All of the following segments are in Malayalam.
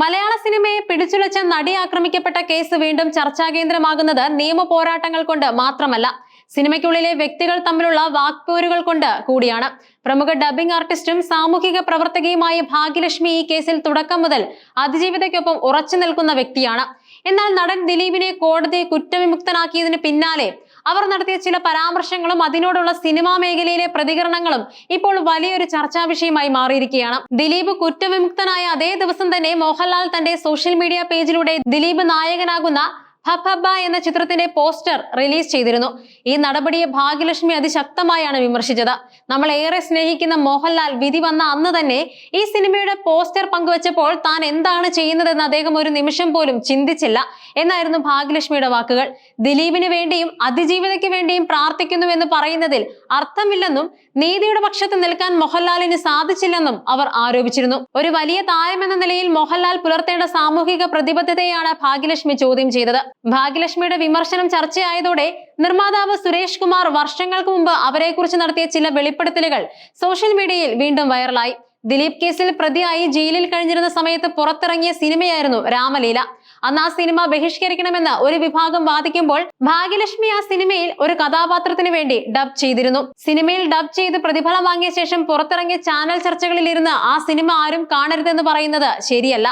മലയാള സിനിമയെ പിടിച്ചുലച്ച നടി ആക്രമിക്കപ്പെട്ട കേസ് വീണ്ടും ചർച്ചാകേന്ദ്രമാകുന്നത് നിയമ പോരാട്ടങ്ങൾ കൊണ്ട് മാത്രമല്ല സിനിമയ്ക്കുള്ളിലെ വ്യക്തികൾ തമ്മിലുള്ള വാക്പോരുകൾ കൊണ്ട് കൂടിയാണ്. പ്രമുഖ ഡബിംഗ് ആർട്ടിസ്റ്റും സാമൂഹിക പ്രവർത്തകയുമായ ഭാഗ്യലക്ഷ്മി ഈ കേസിൽ തുടക്കം മുതൽ അതിജീവിതയ്ക്കൊപ്പം ഉറച്ചു നിൽക്കുന്ന വ്യക്തിയാണ്. എന്നാൽ നടൻ ദിലീപിനെ കോടതി കുറ്റവിമുക്തനാക്കിയതിന് പിന്നാലെ അവർ നടത്തിയ ചില പരാമർശങ്ങളും അതിനോടുള്ള സിനിമാ മേഖലയിലെ പ്രതികരണങ്ങളും ഇപ്പോൾ വലിയൊരു ചർച്ചാ വിഷയമായി മാറിയിരിക്കുകയാണ്. ദിലീപ് കുറ്റവിമുക്തനായ അതേ ദിവസം തന്നെ മോഹൻലാൽ തന്റെ സോഷ്യൽ മീഡിയ പേജിലൂടെ ദിലീപ് നായകനാകുന്ന ഹബ്ബ എന്ന ചിത്രത്തിന്റെ പോസ്റ്റർ റിലീസ് ചെയ്തിരുന്നു. ഈ നടപടിയെ ഭാഗ്യലക്ഷ്മി അതിശക്തമായാണ് വിമർശിച്ചത്. നമ്മൾ ഏറെ സ്നേഹിക്കുന്ന മോഹൻലാൽ വിധി വന്ന അന്ന് തന്നെ ഈ സിനിമയുടെ പോസ്റ്റർ പങ്കുവച്ചപ്പോൾ താൻ എന്താണ് ചെയ്യുന്നതെന്ന് അദ്ദേഹം ഒരു നിമിഷം പോലും ചിന്തിച്ചില്ല എന്നായിരുന്നു ഭാഗ്യലക്ഷ്മിയുടെ വാക്കുകൾ. ദിലീപിന് വേണ്ടിയും അതിജീവിതയ്ക്ക് വേണ്ടിയും പ്രാർത്ഥിക്കുന്നുവെന്ന് പറയുന്നതിൽ അർത്ഥമില്ലെന്നും നീതിയുടെ പക്ഷത്ത് നിൽക്കാൻ മോഹൻലാലിന് സാധിച്ചില്ലെന്നും അവർ ആരോപിച്ചിരുന്നു. ഒരു വലിയ താരമെന്ന നിലയിൽ മോഹൻലാൽ പുലർത്തേണ്ട സാമൂഹിക പ്രതിബദ്ധതയാണ് ഭാഗ്യലക്ഷ്മി ചോദ്യം ചെയ്തത്. ഭാഗ്യലക്ഷ്മിയുടെ വിമർശനം ചർച്ചയായതോടെ നിർമ്മാതാവ് സുരേഷ് കുമാർ വർഷങ്ങൾക്ക് മുമ്പ് അവരെക്കുറിച്ച് നടത്തിയ ചില വെളിപ്പെടുത്തലുകൾ സോഷ്യൽ മീഡിയയിൽ വീണ്ടും വൈറലായി. ദിലീപ് കേസിൽ പ്രതിയായി ജയിലിൽ കഴിഞ്ഞിരുന്ന സമയത്ത് പുറത്തിറങ്ങിയ സിനിമയായിരുന്നു രാമലീല. അന്ന് ആ സിനിമ ബഹിഷ്കരിക്കണമെന്ന് ഒരു വിഭാഗം വാദിക്കുമ്പോൾ ഭാഗ്യലക്ഷ്മി ആ സിനിമയിൽ ഒരു കഥാപാത്രത്തിന് വേണ്ടി ഡബ് ചെയ്തിരുന്നു. സിനിമയിൽ ഡബ് ചെയ്ത് പ്രതിഫലം വാങ്ങിയ ശേഷം പുറത്തിറങ്ങിയ ചാനൽ ചർച്ചകളിൽ ഇരുന്ന് ആ സിനിമ ആരും കാണരുതെന്ന് പറയുന്നത് ശരിയല്ല.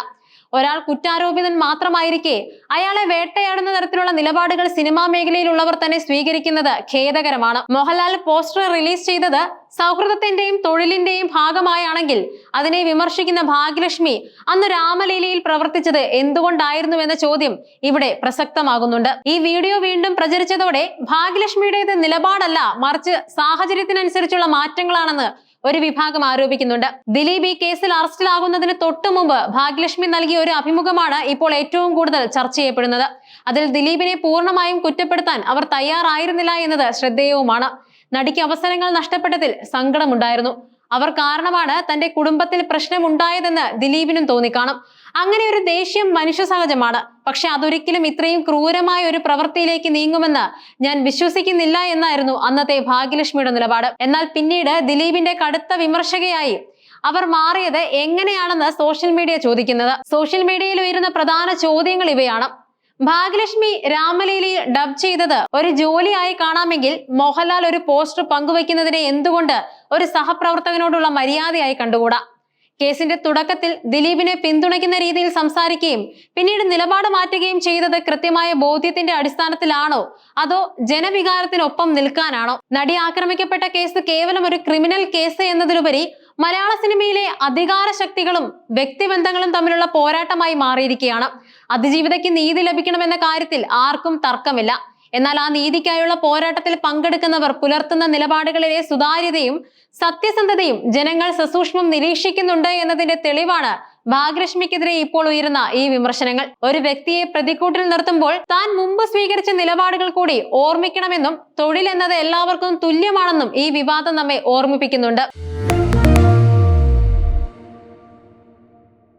ഒരാൾ കുറ്റാരോപിതൻ മാത്രമായിരിക്കെ അയാളെ വേട്ടയാടുന്ന തരത്തിലുള്ള നിലപാടുകൾ സിനിമാ മേഖലയിലുള്ളവർ തന്നെ സ്വീകരിക്കുന്നത് ഖേദകരമാണ്. മോഹൻലാൽ പോസ്റ്റർ റിലീസ് ചെയ്തത് സൗഹൃദത്തിന്റെയും തൊഴിലിന്റെയും ഭാഗമായാണെങ്കിൽ അതിനെ വിമർശിക്കുന്ന ഭാഗ്യലക്ഷ്മി അന്ന് രാമലീലയിൽ പ്രവർത്തിച്ചത് എന്തുകൊണ്ടായിരുന്നു എന്ന ചോദ്യം ഇവിടെ പ്രസക്തമാകുന്നുണ്ട്. ഈ വീഡിയോ വീണ്ടും പ്രചരിച്ചതോടെ ഭാഗ്യലക്ഷ്മിയുടേത് നിലപാടല്ല മറിച്ച് സാഹചര്യത്തിനനുസരിച്ചുള്ള മാറ്റങ്ങളാണെന്ന് ഒരു വിഭാഗം ആരോപിക്കുന്നുണ്ട്. ദിലീപ് ഈ കേസിൽ അറസ്റ്റിലാകുന്നതിന് തൊട്ടു മുമ്പ് ഭാഗ്യലക്ഷ്മി നൽകിയ ഒരു അഭിമുഖമാണ് ഇപ്പോൾ ഏറ്റവും കൂടുതൽ ചർച്ച ചെയ്യപ്പെടുന്നത്. അതിൽ ദിലീപിനെ പൂർണമായും കുറ്റപ്പെടുത്താൻ അവർ തയ്യാറായിരുന്നില്ല എന്നത് ശ്രദ്ധേയവുമാണ്. നടിക്ക് അവസരങ്ങൾ നഷ്ടപ്പെട്ടതിൽ സങ്കടമുണ്ടായിരുന്നു. അവർ കാരണമാണ് തന്റെ കുടുംബത്തിൽ പ്രശ്നമുണ്ടായതെന്ന് ദിലീപിനും തോന്നിക്കാണും അങ്ങനെ ഒരു ദേഷ്യം മനുഷ്യ സഹജമാണ്. പക്ഷെ അതൊരിക്കലും ഇത്രയും ക്രൂരമായ ഒരു പ്രവൃത്തിയിലേക്ക് നീങ്ങുമെന്ന് ഞാൻ വിശ്വസിക്കുന്നില്ല എന്നായിരുന്നു അന്നത്തെ ഭാഗ്യലക്ഷ്മിയുടെ നിലപാട്. എന്നാൽ പിന്നീട് ദിലീപിന്റെ കടുത്ത വിമർശകയായി അവർ മാറിയത് എങ്ങനെയാണെന്ന് സോഷ്യൽ മീഡിയ ചോദിക്കുന്നത്. സോഷ്യൽ മീഡിയയിൽ ഉയരുന്ന പ്രധാന ചോദ്യങ്ങൾ ഇവയാണ്. ഭാഗ്യലക്ഷ്മി രാമലീലയിൽ ഡബ് ചെയ്തത് ഒരു ജോലിയായി കാണാമെങ്കിൽ മോഹൻലാൽ ഒരു പോസ്റ്റർ പങ്കുവയ്ക്കുന്നതിനെ എന്തുകൊണ്ട് ഒരു സഹപ്രവർത്തകനോടുള്ള മര്യാദയായി കണ്ടുകൂടാ? കേസിന്റെ തുടക്കത്തിൽ ദിലീപിനെ പിന്തുണയ്ക്കുന്ന രീതിയിൽ സംസാരിക്കുകയും പിന്നീട് നിലപാട് മാറ്റുകയും ചെയ്തത് കൃത്യമായ ബോധ്യത്തിന്റെ അടിസ്ഥാനത്തിലാണോ? അതോ ജനവികാരത്തിനൊപ്പം നിൽക്കാനാണോ? നടി ആക്രമിക്കപ്പെട്ട കേസ് കേവലം ഒരു ക്രിമിനൽ കേസ് എന്നതിലുപരി മലയാള സിനിമയിലെ അധികാര ശക്തികളും വ്യക്തിബന്ധങ്ങളും തമ്മിലുള്ള പോരാട്ടമായി മാറിയിരിക്കുകയാണ്. അതിജീവിതയ്ക്ക് നീതി ലഭിക്കണമെന്ന കാര്യത്തിൽ ആർക്കും തർക്കമില്ല. എന്നാൽ ആ നീതിക്കായുള്ള പോരാട്ടത്തിൽ പങ്കെടുക്കുന്നവർ പുലർത്തുന്ന നിലപാടുകളിലെ സുതാര്യതയും സത്യസന്ധതയും ജനങ്ങൾ സസൂക്ഷ്മം നിരീക്ഷിക്കുന്നുണ്ട് എന്നതിന്റെ തെളിവാണ് ഭാഗ്യലക്ഷ്മിക്കെതിരെ ഇപ്പോൾ ഉയരുന്ന ഈ വിമർശനങ്ങൾ. ഒരു വ്യക്തിയെ പ്രതിക്കൂട്ടിൽ നിർത്തുമ്പോൾ താൻ മുമ്പ് സ്വീകരിച്ച നിലപാടുകൾ കൂടി ഓർമ്മിക്കണമെന്നും തൊഴിൽ എന്നത് എല്ലാവർക്കും തുല്യമാണെന്നും ഈ വിവാദം നമ്മെ ഓർമ്മിപ്പിക്കുന്നുണ്ട്.